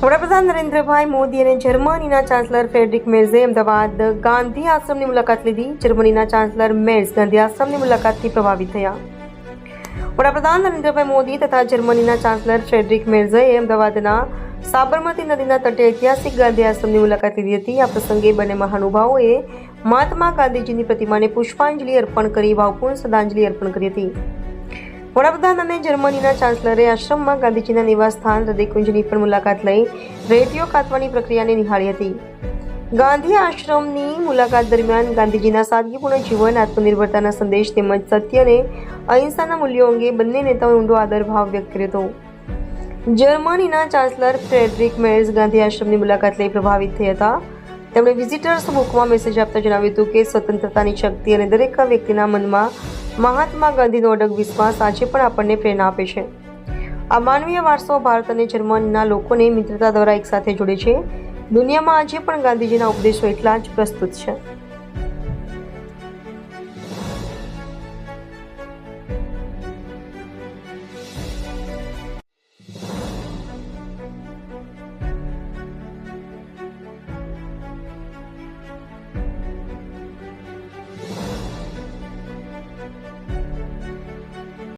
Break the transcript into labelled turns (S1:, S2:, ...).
S1: વડાપ્રધાન નરેન્દ્રભાઈ મોદી અને જર્મનીના ચાન્સલર ફેડરિક મેર્ઝે અમદાવાદ ગાંધી આશ્રમની મુલાકાત લીધી. જર્મનીના ચાન્સલર મેર્ઝ ગાંધી આશ્રમની મુલાકાતથી પ્રભાવિત થયા. વડાપ્રધાન નરેન્દ્રભાઈ મોદી તથા જર્મનીના ચાન્સલર ફેડરિક મેર્ઝએ અમદાવાદના સાબરમતી નદીના તટે ઐતિહાસિક ગાંધી આશ્રમની મુલાકાત લીધી હતી. આ પ્રસંગે બંને મહાનુભાવોએ મહાત્મા ગાંધીજીની પ્રતિમાને પુષ્પાંજલિ અર્પણ કરી ભાવપૂર્ણ શ્રદ્ધાંજલિ અર્પણ કરી હતી. વડાપ્રધાન અને જર્મનીના ચાન્સલરે આશ્રમમાં ગાંધીજીના નિવાસસ્થાન હૃદયકુંજની પણ મુલાકાત લઈ રેતીઓ કાતવાની પ્રક્રિયાને નિહાળી હતી. ગાંધી આશ્રમની મુલાકાત દરમિયાન ગાંધીજીના સાદગીપૂર્ણ જીવન, આત્મનિર્ભરતાના સંદેશ તેમજ સત્ય અને અહિંસાના મૂલ્યો અંગે બંને નેતાઓએ ઊંડો આદરભાવ વ્યક્ત કર્યો હતો. જર્મનીના ચાન્સલર ફ્રેડરિક મેર્સ ગાંધી આશ્રમની મુલાકાત લઈ પ્રભાવિત થયા હતા. તેમણે વિઝિટર્સ બુકમાં મેસેજ આપતા જણાવ્યું હતું કે સ્વતંત્રતાની શક્તિ અને દરેક વ્યક્તિના મનમાં મહાત્મા ગાંધીનો અડગ વિશ્વાસ આજે પણ આપણને પ્રેરણા આપે છે. આ માનવીય વારસો ભારત અને જર્મનીના લોકોને મિત્રતા દ્વારા એકસાથે જોડે છે. દુનિયામાં આજે પણ ગાંધીજીના ઉપદેશો એટલા જ પ્રસ્તુત છે.